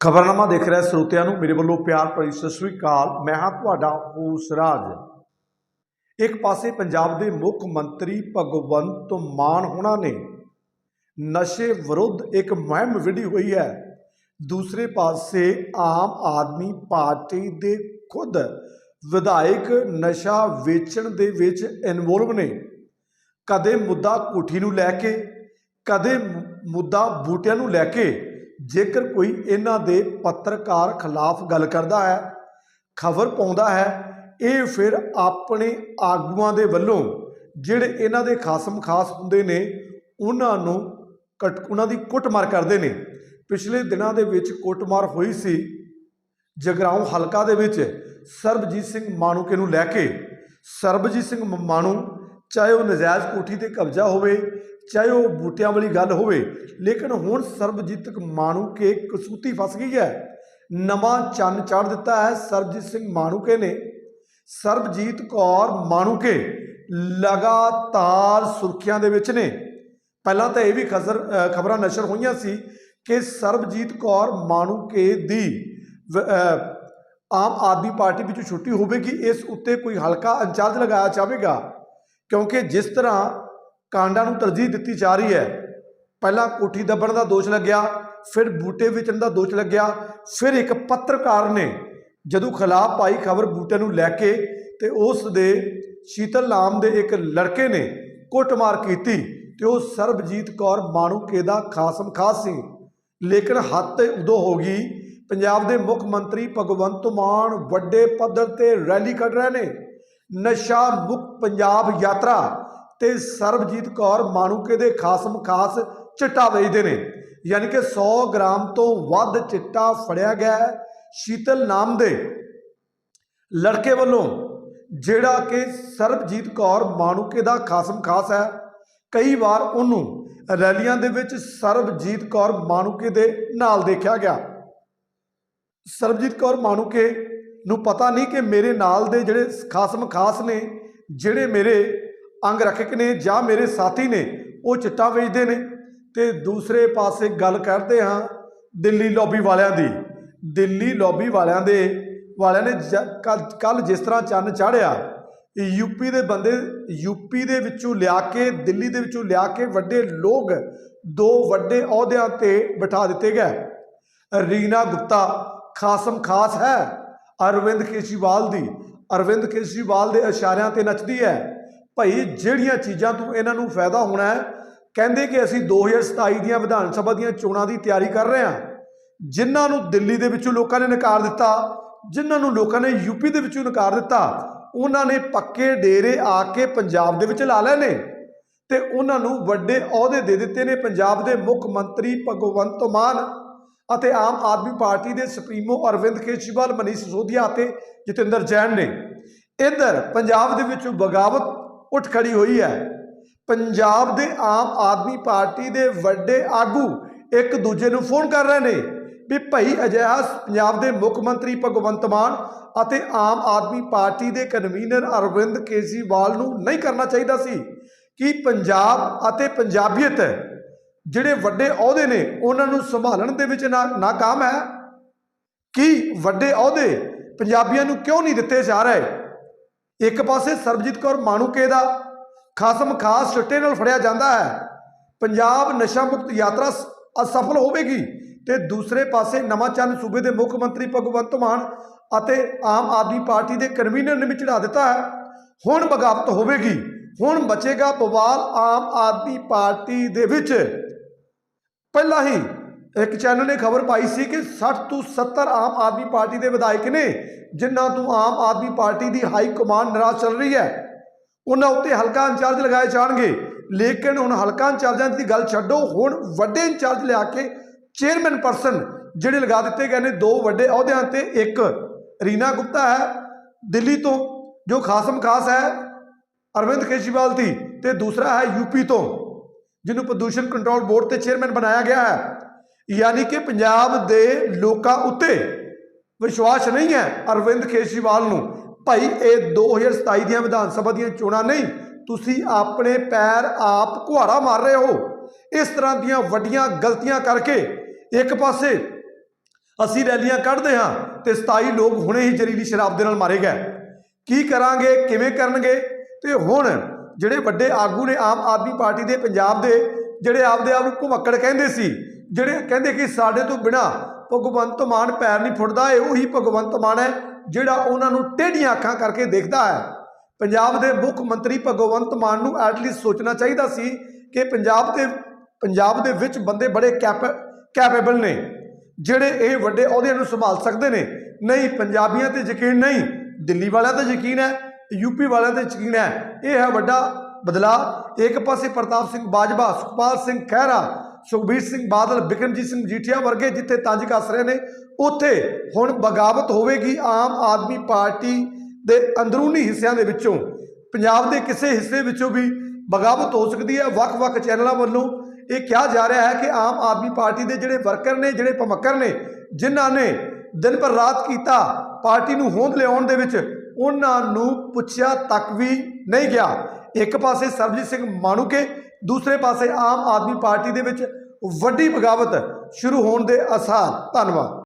ਖਬਰਨਾਮਾ ਦੇਖ ਰਿਹਾ ਸਰੋਤਿਆਂ ਨੂੰ। ਮੇਰੇ ਵੱਲੋਂ ਪਿਆਰ ਭਰੀ ਸਤਿ ਸ੍ਰੀ ਅਕਾਲ। ਮੈਂ ਹਾਂ ਤੁਹਾਡਾ ਹੋਸ ਰਾਜ। ਇੱਕ ਪਾਸੇ ਪੰਜਾਬ ਦੇ ਮੁੱਖ ਮੰਤਰੀ ਭਗਵੰਤ ਮਾਨ ਹੋਣਾ ਨੇ ਨਸ਼ੇ ਵਿਰੁੱਧ ਇੱਕ ਮੁਹਿੰਮ ਵਿੱਢੀ ਹੋਈ ਹੈ। ਦੂਸਰੇ ਪਾਸੇ ਆਮ ਆਦਮੀ ਪਾਰਟੀ ਦੇ ਖੁਦ ਵਿਧਾਇਕ ਨਸ਼ਾ ਵੇਚਣ ਦੇ ਵਿੱਚ ਇਨਵੋਲਵ ਨੇ। ਕਦੇ ਮੁੱਦਾ ਕੋਠੀ ਨੂੰ ਲੈ ਕੇ, ਕਦੇ ਮੁੱਦਾ ਬੂਟਿਆਂ ਨੂੰ ਲੈ ਕੇ ਜੇਕਰ ਕੋਈ ਇਹਨਾਂ ਦੇ ਪੱਤਰਕਾਰ ਖਿਲਾਫ ਗੱਲ ਕਰਦਾ ਹੈ, ਖਬਰ ਪਾਉਂਦਾ ਹੈ, ਇਹ ਫਿਰ ਆਪਣੇ ਆਗੂਆਂ ਦੇ ਵੱਲੋਂ ਜਿਹੜੇ ਇਹਨਾਂ ਦੇ ਖਾਸਮ ਖਾਸ ਹੁੰਦੇ ਨੇ, ਉਹਨਾਂ ਨੂੰ ਕਟ, ਉਹਨਾਂ ਦੀ ਕੁੱਟਮਾਰ ਕਰਦੇ ਨੇ। ਪਿਛਲੇ ਦਿਨਾਂ ਦੇ ਵਿੱਚ ਕੁੱਟਮਾਰ ਹੋਈ ਸੀ ਜਗਰਾਉਂ ਹਲਕਾ ਦੇ ਵਿੱਚ ਸਰਬਜੀਤ ਸਿੰਘ ਮਾਣੂਕੇ ਨੂੰ ਲੈ ਕੇ। ਸਰਬਜੀਤ ਸਿੰਘ ਮ- ਮਾਣੂ, ਚਾਹੇ ਉਹ ਨਜਾਇਜ਼ ਕੋਠੀ ਤੇ ਕਬਜ਼ਾ ਹੋਵੇ ਚਾਹੇ ਉਹ ਬੂਟਿਆਂ ਵਾਲੀ ਗੱਲ ਹੋਵੇ, ਲੇਕਿਨ ਹੁਣ ਸਰਬਜੀਤ ਮਾਣੂਕੇ ਕਸੂਤੀ ਫਸ ਗਈ ਹੈ। ਨਵਾਂ ਚੰਨ ਚੜ ਦਿੱਤਾ ਹੈ ਸਰਬਜੀਤ ਸਿੰਘ ਮਾਣੂਕੇ ਨੇ। ਸਰਬਜੀਤ ਕੌਰ ਮਾਣੂਕੇ ਲਗਾਤਾਰ ਸੁਰਖੀਆਂ ਦੇ ਵਿੱਚ ਨੇ। ਪਹਿਲਾਂ ਤਾਂ ਇਹ ਵੀ ਖਜ਼ਰ ਖਬਰਾਂ ਨਸ਼ਰ ਹੋਈਆਂ ਸੀ ਕਿ ਸਰਬਜੀਤ ਕੌਰ ਮਾਣੂਕੇ ਦੀ ਆਮ ਆਦਮੀ ਪਾਰਟੀ ਵਿੱਚੋਂ ਛੁੱਟੀ ਹੋਵੇਗੀ। ਇਸ ਉੱਤੇ ਕੋਈ ਹਲਕਾ ਇੰਚਾਰਜ ਲਗਾਇਆ ਜਾਵੇਗਾ। ਕਿਉਂਕਿ ਜਿਸ ਤਰ੍ਹਾਂ ਕਾਂਡਾਂ ਨੂੰ ਤਰਜੀਹ ਦਿੱਤੀ ਜਾ ਰਹੀ ਹੈ। ਪਹਿਲਾਂ ਕੋਠੀ ਦੱਬਣ ਦਾ ਦੋਸ਼ ਲੱਗਿਆ, ਫਿਰ ਬੂਟੇ ਵੇਚਣ ਦਾ ਦੋਸ਼ ਲੱਗਿਆ, ਫਿਰ ਇੱਕ ਪੱਤਰਕਾਰ ਨੇ ਜਦੋਂ ਖਿਲਾਫ ਪਾਈ ਖਬਰ ਬੂਟੇ ਨੂੰ ਲੈ ਕੇ ਤੇ ਉਸ ਦੇ ਸ਼ੀਤਲ ਨਾਮ ਦੇ ਇੱਕ ਲੜਕੇ ਨੇ ਕੁੱਟਮਾਰ ਕੀਤੀ ਤੇ ਉਹ ਸਰਬਜੀਤ ਕੌਰ ਮਾਣੂਕੇ ਦਾ ਖਾਸਮ ਖਾਸ ਸੀ। ਲੇਕਿਨ ਹੱਦ ਤੇ ਉਦੋਂ ਹੋ ਗਈ, ਪੰਜਾਬ ਦੇ ਮੁੱਖ ਮੰਤਰੀ ਭਗਵੰਤ ਮਾਨ ਵੱਡੇ ਪੱਧਰ ਤੇ ਰੈਲੀ ਕੱਢ ਰਹੇ ਨੇ। ਨਸ਼ਾ ਮੁਕਤ ਪੰਜਾਬ ਯਾਤਰਾ ਤੇ ਸਰਬਜੀਤ ਕੌਰ ਮਾਣੂਕੇ ਦੇ ਖਾਸਮ ਖਾਸ ਚਿੱਟਾ ਵੇਚਦੇ ਨੇ। ਯਾਨੀ ਕਿ 100 ਗ੍ਰਾਮ ਤੋਂ ਵੱਧ ਚਿੱਟਾ ਫੜਿਆ ਗਿਆ ਹੈ ਸ਼ੀਤਲ ਨਾਮ ਦੇ ਲੜਕੇ ਵੱਲੋਂ, ਜਿਹੜਾ ਕਿ ਸਰਬਜੀਤ ਕੌਰ ਮਾਣੂਕੇ ਦਾ ਖਾਸਮ ਖਾਸ ਹੈ। ਕਈ ਵਾਰ ਉਹਨੂੰ ਰੈਲੀਆਂ ਦੇ ਵਿੱਚ ਸਰਬਜੀਤ ਕੌਰ ਮਾਣੂਕੇ ਦੇ ਨਾਲ ਦੇਖਿਆ ਗਿਆ। ਸਰਬਜੀਤ ਕੌਰ ਮਾਣੂਕੇ ਨੂੰ ਪਤਾ ਨਹੀਂ ਕਿ ਮੇਰੇ ਨਾਲ ਦੇ ਜਿਹੜੇ ਖਾਸਮ ਖਾਸ ਨੇ, ਜਿਹੜੇ ਮੇਰੇ ਅੰਗ ਰੱਖਕ ਨੇ ਜਾਂ ਮੇਰੇ ਸਾਥੀ ਨੇ, ਉਹ ਚਿੱਟਾ ਵੇਚਦੇ ਨੇ। ਤੇ ਦੂਸਰੇ ਪਾਸੇ ਗੱਲ ਕਰਦੇ ਹਾਂ ਦਿੱਲੀ ਲੌਬੀ ਵਾਲਿਆਂ ਦੀ। ਦਿੱਲੀ ਲੌਬੀ ਵਾਲਿਆਂ ਦੇ, ਵਾਲਿਆਂ ਨੇ ਕੱਲ ਜਿਸ ਤਰ੍ਹਾਂ ਚੰਨ ਚਾੜਿਆ ਯੂਪੀ ਦੇ ਬੰਦੇ ਯੂਪੀ ਦੇ ਵਿੱਚੋਂ ਲਿਆ ਕੇ, ਦਿੱਲੀ ਦੇ ਵਿੱਚੋਂ ਲਿਆ ਕੇ ਵੱਡੇ ਲੋਕ, ਦੋ ਵੱਡੇ ਅਹੁਦਿਆਂ ਤੇ ਬਿਠਾ ਦਿੱਤੇ ਗਏ। ਰੀਨਾ ਗੁਪਤਾ ਖਾਸਮ ਖਾਸ ਹੈ, ਅਰਵਿੰਦ ਕੇਜਰੀਵਾਲ ਦੀ। ਅਰਵਿੰਦ ਕੇਜਰੀਵਾਲ ਦੇ ਇਸ਼ਾਰਿਆਂ ਤੇ ਨੱਚਦੀ ਹੈ। ਭਾਈ, ਜਿਹੜੀਆਂ ਚੀਜ਼ਾਂ ਤੋਂ ਇਹਨਾਂ ਨੂੰ ਫਾਇਦਾ ਹੋਣਾ ਹੈ, ਕਹਿੰਦੇ ਕਿ ਅਸੀਂ 2027 ਦੀਆਂ ਵਿਧਾਨ ਸਭਾ ਦੀਆਂ ਚੋਣਾਂ ਦੀ ਤਿਆਰੀ ਕਰ ਰਹੇ ਹਾਂ। ਜਿਨ੍ਹਾਂ ਨੂੰ ਦਿੱਲੀ ਦੇ ਵਿੱਚੋਂ ਲੋਕਾਂ ਨੇ ਨਕਾਰ ਦਿੱਤਾ, ਜਿਨ੍ਹਾਂ ਨੂੰ ਲੋਕਾਂ ਨੇ ਯੂਪੀ ਦੇ ਵਿੱਚੋਂ ਨਕਾਰ ਦਿੱਤਾ, ਉਹਨਾਂ ਨੇ ਪੱਕੇ ਡੇਰੇ ਆ ਕੇ ਪੰਜਾਬ ਦੇ ਵਿੱਚ ਲਾ ਲਏ ਨੇ। ਤੇ ਉਹਨਾਂ ਨੂੰ ਵੱਡੇ ਅਹੁਦੇ ਦੇ ਦਿੱਤੇ ਨੇ ਪੰਜਾਬ ਦੇ ਮੁੱਖ ਮੰਤਰੀ ਭਗਵੰਤ ਮਾਨ ਅਤੇ ਆਮ ਆਦਮੀ ਪਾਰਟੀ ਦੇ ਸੁਪਰੀਮੋ ਅਰਵਿੰਦ ਕੇਜਰੀਵਾਲ, ਮਨੀਸ਼ ਸਿਸੋਦੀਆ ਅਤੇ ਜਤਿੰਦਰ ਜੈਨ ਨੇ। ਇੱਧਰ ਪੰਜਾਬ ਦੇ ਵਿੱਚ ਬਗਾਵਤ ਉੱਠ ਖੜੀ ਹੋਈ ਹੈ। ਪੰਜਾਬ ਦੇ ਆਮ ਆਦਮੀ ਪਾਰਟੀ ਦੇ ਵੱਡੇ ਆਗੂ ਇੱਕ ਦੂਜੇ ਨੂੰ ਫੋਨ ਕਰ ਰਹੇ ਨੇ ਵੀ ਭਾਈ ਅਜਿਹਾ ਪੰਜਾਬ ਦੇ ਮੁੱਖ ਮੰਤਰੀ ਭਗਵੰਤ ਮਾਨ ਅਤੇ ਆਮ ਆਦਮੀ ਪਾਰਟੀ ਦੇ ਕਨਵੀਨਰ ਅਰਵਿੰਦ ਕੇਜਰੀਵਾਲ ਨੂੰ ਨਹੀਂ ਕਰਨਾ ਚਾਹੀਦਾ ਸੀ ਕਿ ਪੰਜਾਬ ਅਤੇ ਪੰਜਾਬੀਅਤ ਜਿਹੜੇ ਵੱਡੇ ਅਹੁਦੇ ਨੇ ਉਹਨਾਂ ਨੂੰ ਸੰਭਾਲਣ ਦੇ ਵਿੱਚ ਨਾ ਨਾਕਾਮ ਹੈ। ਕਿ ਵੱਡੇ ਅਹੁਦੇ ਪੰਜਾਬੀਆਂ ਨੂੰ ਕਿਉਂ ਨਹੀਂ ਦਿੱਤੇ ਜਾ ਰਹੇ? ਇੱਕ ਪਾਸੇ ਸਰਬਜੀਤ ਕੌਰ ਮਾਣੂਕੇ ਦਾ ਖਾਸਮ ਖਾਸ ਚਿੱਟੇ ਨਾਲ ਫੜਿਆ ਜਾਂਦਾ ਹੈ। ਪੰਜਾਬ ਨਸ਼ਾ ਮੁਕਤ ਯਾਤਰਾ ਅਸਫਲ ਹੋਵੇਗੀ ਤੇ ਦੂਸਰੇ ਪਾਸੇ ਨਵਾਂ ਚੰਨ ਸੂਬੇ ਦੇ ਮੁੱਖ ਮੰਤਰੀ ਭਗਵੰਤ ਮਾਨ ਅਤੇ ਆਮ ਆਦਮੀ ਪਾਰਟੀ ਦੇ ਕਨਵੀਨਰ ਨੇ ਵੀ ਚੜਾ ਦਿੱਤਾ ਹੈ। ਹੁਣ ਬਗਾਵਤ ਹੋਵੇਗੀ। ਹੁਣ ਬਚੇਗਾ ਬਵਾਲ ਆਮ ਆਦਮੀ ਪਾਰਟੀ ਦੇ ਵਿੱਚ। ਪਹਿਲਾਂ ਹੀ ਇੱਕ ਚੈਨਲ ਨੇ ਖਬਰ ਪਾਈ ਸੀ ਕਿ 60 ਤੋਂ 70 ਆਮ ਆਦਮੀ ਪਾਰਟੀ ਦੇ ਵਿਧਾਇਕ ਨੇ, ਜਿਨ੍ਹਾਂ ਤੋਂ ਆਮ ਆਦਮੀ ਪਾਰਟੀ ਦੀ ਹਾਈ ਕਮਾਂਡ ਨਾਰਾਜ਼ ਚੱਲ ਰਹੀ ਹੈ। ਉਹਨਾਂ ਉੱਤੇ ਹਲਕਾ ਇੰਚਾਰਜ ਲਗਾਏ ਜਾਣਗੇ। ਲੇਕਿਨ ਹੁਣ ਹਲਕਾ ਇੰਚਾਰਜਾਂ ਦੀ ਗੱਲ ਛੱਡੋ, ਹੁਣ ਵੱਡੇ ਇੰਚਾਰਜ ਲਿਆ ਕੇ ਚੇਅਰਮੈਨ ਪਰਸਨ ਜਿਹੜੇ ਲਗਾ ਦਿੱਤੇ ਗਏ ਨੇ, ਦੋ ਵੱਡੇ ਅਹੁਦਿਆਂ ਤੇ ਇੱਕ ਰੀਨਾ ਗੁਪਤਾ ਹੈ ਦਿੱਲੀ ਤੋਂ, ਜੋ ਖਾਸਮ ਖਾਸ ਹੈ ਅਰਵਿੰਦ ਕੇਜਰੀਵਾਲ ਦੀ ਤੇ ਦੂਸਰਾ ਹੈ ਯੂਪੀ ਤੋਂ, ਜਿਹਨੂੰ ਪ੍ਰਦੂਸ਼ਣ ਕੰਟਰੋਲ ਬੋਰਡ ਤੇ ਚੇਅਰਮੈਨ ਬਣਾਇਆ ਗਿਆ ਹੈ। ਯਾਨੀ ਕਿ ਪੰਜਾਬ ਦੇ ਲੋਕਾਂ ਉੱਤੇ ਵਿਸ਼ਵਾਸ ਨਹੀਂ ਹੈ ਅਰਵਿੰਦ ਕੇਜਰੀਵਾਲ ਨੂੰ। ਭਾਈ, ਇਹ 2027 ਦੀਆਂ ਵਿਧਾਨ ਸਭਾ ਦੀਆਂ ਚੋਣਾਂ ਨਹੀਂ, ਤੁਸੀਂ ਆਪਣੇ ਪੈਰ ਆਪ ਕੁਹਾੜਾ ਮਾਰ ਰਹੇ ਹੋ। ਇਸ ਤਰ੍ਹਾਂ ਦੀਆਂ ਵੱਡੀਆਂ ਗਲਤੀਆਂ ਕਰਕੇ ਇੱਕ ਪਾਸੇ ਅਸੀਂ ਰੈਲੀਆਂ ਕੱਢਦੇ ਹਾਂ ਤੇ 27 ਲੋਕ ਹੁਣੇ ਹੀ ਜ਼ਹਿਰੀਲੀ ਸ਼ਰਾਬ ਦੇ ਨਾਲ ਮਾਰੇ ਗਏ। ਕੀ ਕਰਾਂਗੇ, ਕਿਵੇਂ ਕਰਨਗੇ? ਤੇ ਹੁਣ ਜਿਹੜੇ ਵੱਡੇ ਆਗੂ ਨੇ ਆਮ ਆਦਮੀ ਪਾਰਟੀ ਦੇ, ਪੰਜਾਬ ਦੇ, ਜਿਹੜੇ ਆਪਦੇ ਆਪ ਨੂੰ ਭੁਮੱਕੜ ਕਹਿੰਦੇ ਸੀ ਜਿਹੜੇ ਕਹਿੰਦੇ ਕਿ ਸਾਡੇ ਤੋਂ ਬਿਨਾ ਭਗਵੰਤ ਮਾਨ ਪੈਰ ਨਹੀਂ ਫੁੱਟਦਾ, ਇਹ ਉਹੀ ਭਗਵੰਤ ਮਾਨ ਹੈ ਜਿਹੜਾ ਉਹਨਾਂ ਨੂੰ ਟੇਢੀਆਂ ਅੱਖਾਂ ਕਰਕੇ ਦੇਖਦਾ ਹੈ। ਪੰਜਾਬ ਦੇ ਮੁੱਖ ਮੰਤਰੀ ਭਗਵੰਤ ਮਾਨ ਨੂੰ ਐਟਲੀਸਟ ਸੋਚਣਾ ਚਾਹੀਦਾ ਸੀ ਕਿ ਪੰਜਾਬ ਦੇ ਪੰਜਾਬ ਦੇ ਵਿੱਚ ਬੰਦੇ ਬੜੇ ਕੈਪ ਕੈਪੇਬਲ ਨੇ, ਜਿਹੜੇ ਇਹ ਵੱਡੇ ਅਹੁਦਿਆਂ ਨੂੰ ਸੰਭਾਲ ਸਕਦੇ ਨੇ। ਨਹੀਂ, ਪੰਜਾਬੀਆਂ ਤੇ ਯਕੀਨ ਨਹੀਂ, ਦਿੱਲੀ ਵਾਲਿਆਂ ਤੇ ਯਕੀਨ ਹੈ ਯੂਪੀ ਵਾਲਿਆਂ ਤੇ ਯਕੀਨ ਹੈ। ਇਹ ਹੈ ਵੱਡਾ ਬਦਲਾਅ ਇੱਕ ਪਾਸੇ ਪ੍ਰਤਾਪ ਸਿੰਘ ਬਾਜਵਾ, ਸੁਖਪਾਲ ਸਿੰਘ ਖਹਿਰਾ, ਸੁਖਬੀਰ ਸਿੰਘ ਬਾਦਲ, ਬਿਕਰਮਜੀਤ ਸਿੰਘ ਜੀਠੀਆ ਵਰਗੇ ਜਿੱਥੇ ਤੰਜ ਕੱਸ ਰਹੇ ਨੇ, ਉੱਥੇ ਹੁਣ ਬਗਾਵਤ ਹੋਵੇਗੀ ਆਮ ਆਦਮੀ ਪਾਰਟੀ ਦੇ ਅੰਦਰੂਨੀ ਹਿੱਸਿਆਂ ਦੇ ਵਿੱਚੋਂ। ਪੰਜਾਬ ਦੇ ਕਿਸੇ ਹਿੱਸੇ ਵਿੱਚੋਂ ਵੀ ਬਗਾਵਤ ਹੋ ਸਕਦੀ ਹੈ। ਵੱਖ-ਵੱਖ ਚੈਨਲਾਂ ਵੱਲੋਂ ਇਹ ਕਿਹਾ ਜਾ ਰਿਹਾ ਹੈ ਕਿ ਆਮ ਆਦਮੀ ਪਾਰਟੀ ਦੇ ਜਿਹੜੇ ਵਰਕਰ ਨੇ, ਜਿਹੜੇ ਭਮੱਕਰ ਨੇ, ਜਿਨ੍ਹਾਂ ਨੇ ਦਿਨ ਪਰ ਰਾਤ ਕੀਤਾ ਪਾਰਟੀ ਨੂੰ ਹੋਂਦ ਲਿਆਉਣ ਦੇ ਵਿੱਚ, ਉਹਨਾਂ ਨੂੰ ਪੁੱਛਿਆ ਤੱਕ ਵੀ ਨਹੀਂ ਗਿਆ। ਇੱਕ ਪਾਸੇ ਸਰਬਜੀਤ ਸਿੰਘ ਮਾਣੂਕੇ, ਦੂਸਰੇ ਪਾਸੇ ਆਮ ਆਦਮੀ ਪਾਰਟੀ ਦੇ ਵਿੱਚ ਵੱਡੀ ਬਗਾਵਤ ਸ਼ੁਰੂ ਹੋਣ ਦੇ ਆਸਾਰ ਧੰਨਵਾਦ।